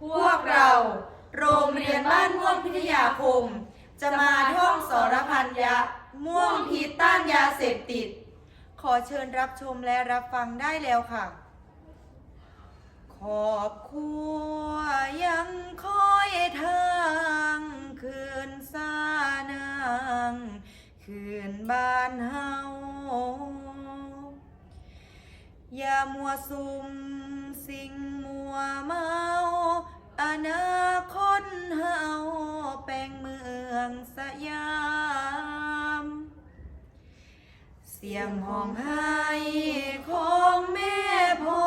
พวกเรา โรงเรียนบ้านม่วงพิทยาคม จะมาท่องสรพันยะ ม่วงพิษต้านยาเสพติด ขอเชิญรับชมและรับฟังได้แล้วค่ะ ขอบครัวยังคอยทางคืนสานางคืนบ้านเฮาอย่ามัวซุมสิ่งมัวเมา งสยาม เสียงห้องไห้ของแม่พ่อ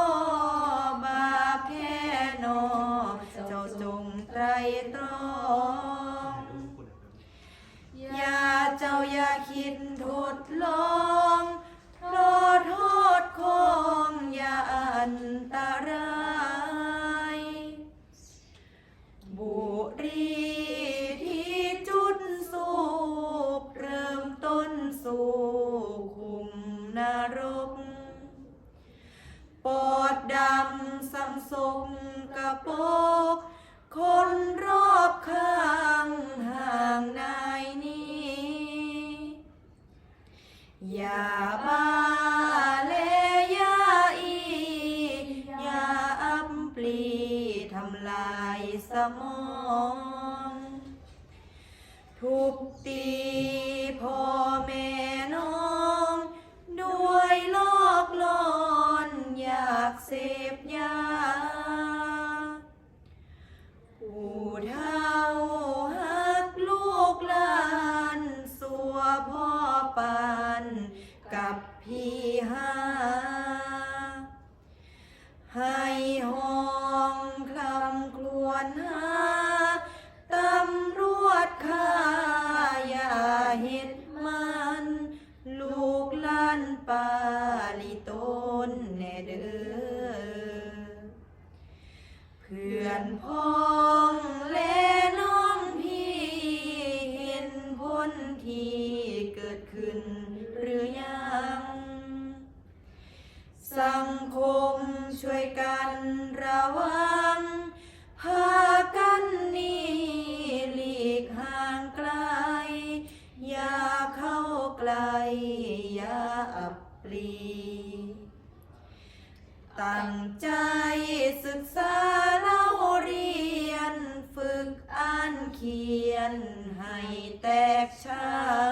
บาปแค่นอเจ้าจงไตรตรอง อย่าเจ้าอย่าคิดทดลองเพราะโทษของอย่าอันตรายบุ อดดำสังสงกระโปกคนรอบข้างห่างนายนี้ อย่าบ้าเลยาอีอย่าอัปปลีทำลายสมอง กับพี่หาให้ห้องคลำครวญหาตำรวจข้าอย่าเห็ดมัน ลูกหลานปาลิตนแน่เด้อเพื่อนพ้อ สังคมช่วยกันระวัง พากันนี่หลีกห่างไกล อย่าเข้าใกล้อย่าอับปลีตั้งใจศึกษาเล่าเรียน ฝึกอ่านเขียนให้แตกฉา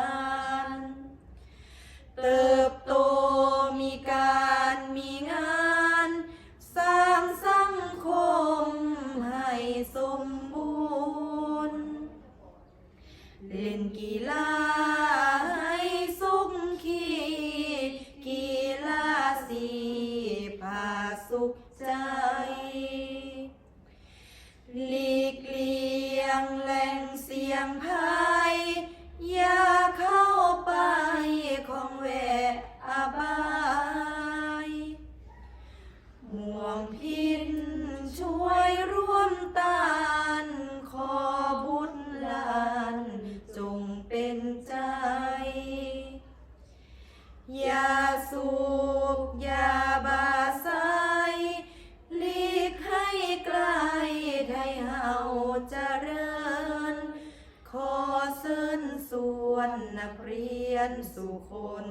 ล่นกีฬาให้สุขขีกีฬาสีพาสุขใจ หลีกเลี่ยงแหล่งเสียงภัยย่าเข้า ยาสูบยาบาไซลีกให้ไกลไทยเฮาเจริญ ขอเชิญส่วนนักเรียนสู่คน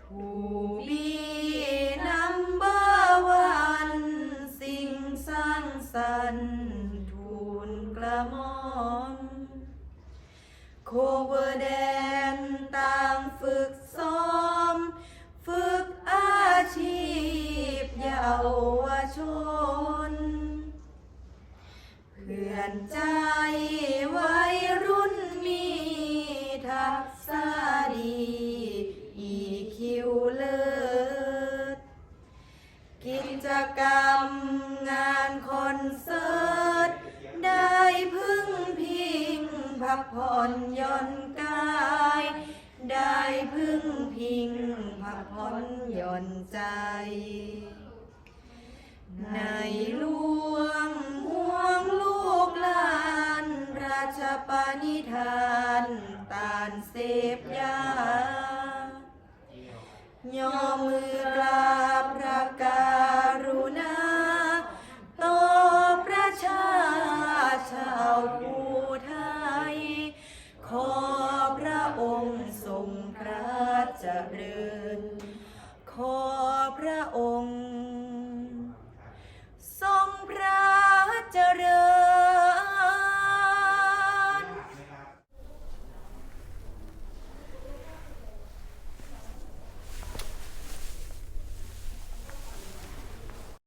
ทูบี เพื่อนใจวัยรุ่นมีทักษะดีอีคิวเลิศกิจกรรมงานคอนเสิร์ต ได้พึ่งพิงพักผ่อนย่อนกาย ได้พึ่งพิงพักผ่อนย่อนใจ ปานิทานตานเสพยาย่อมือกราบพระการุณาต่อประชาชาวผู้ไทย ขอพระองค์ทรงพระเจริญ ขอพระองค์